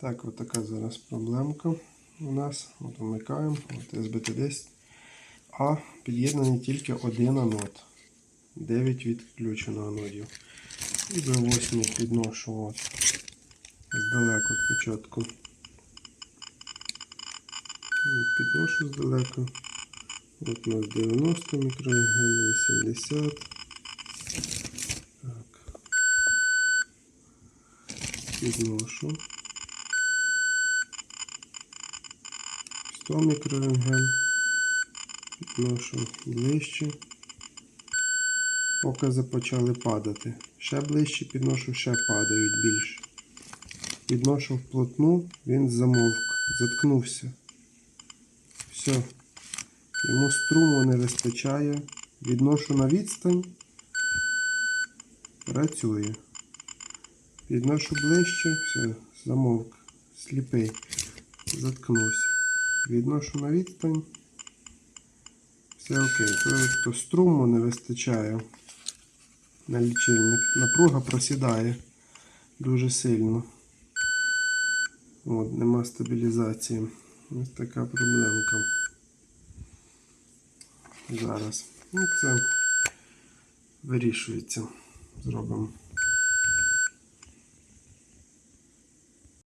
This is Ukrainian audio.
Так, от така зараз проблемка у нас. От вмикаємо, от SBT10. А під'єднаний тільки один анод. 9 відключено анодів. І до 8 підношу от. Здалеку спочатку. От Підношу здалеку. От у нас 90 мікроген, 80. Так. Підношу. 100 мікрорентген. Підношу ближче. Покази почали падати. Ще ближче підношу, ще падають більше. Підношу вплотну, він замовк, заткнувся. Все. Йому струму не вистачає. Відношу на відстань. Працює. Підношу ближче, все, замовк. Сліпий. Заткнувся. Відношу на відстань. Все окей. Тобто струму не вистачає на лічильник. Напруга просідає дуже сильно. От, нема стабілізації. Ось така проблемка. Зараз. Ну, це вирішується. Зробимо.